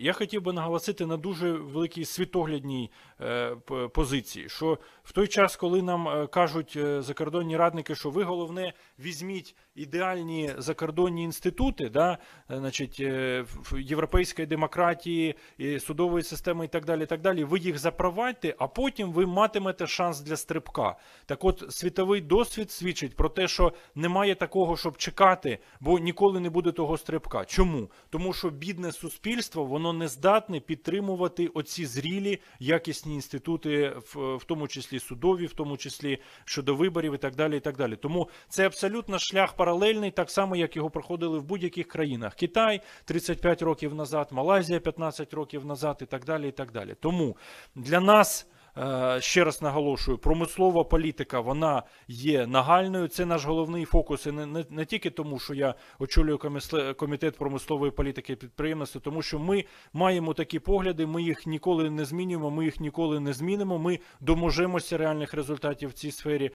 я хотів би наголосити на дуже великій світоглядній е, позиції, що в той час, коли нам е, кажуть е, закордонні радники, що ви головне візьміть ідеальні закордонні інститути, да, значить, європейської демократії, судової системи і так далі, і так далі, ви їх запровадьте, а потім ви матимете шанс для стрибка. Так от світовий досвід свідчить про те, що немає такого, щоб чекати, бо ніколи не буде того стрибка. Чому? Тому що бідне суспільство воно не здатне підтримувати оці зрілі якісні інститути, в, в тому числі судові, в тому числі щодо виборів і так далі. І так далі. Тому це абсолютно шлях паралельний, так само як його проходили в будь-яких країнах. Китай 35 років назад, Малайзія 15 років назад, і так далі. І так далі. Тому для нас. Е, Ще раз наголошую, промислова політика вона є нагальною. Це наш головний фокус. І не, не, не тільки тому, що я очолюю комітет промислової політики і підприємництва, тому що ми маємо такі погляди, ми їх ніколи не змінюємо, ми їх ніколи не змінимо. Ми доможемося реальних результатів в цій сфері.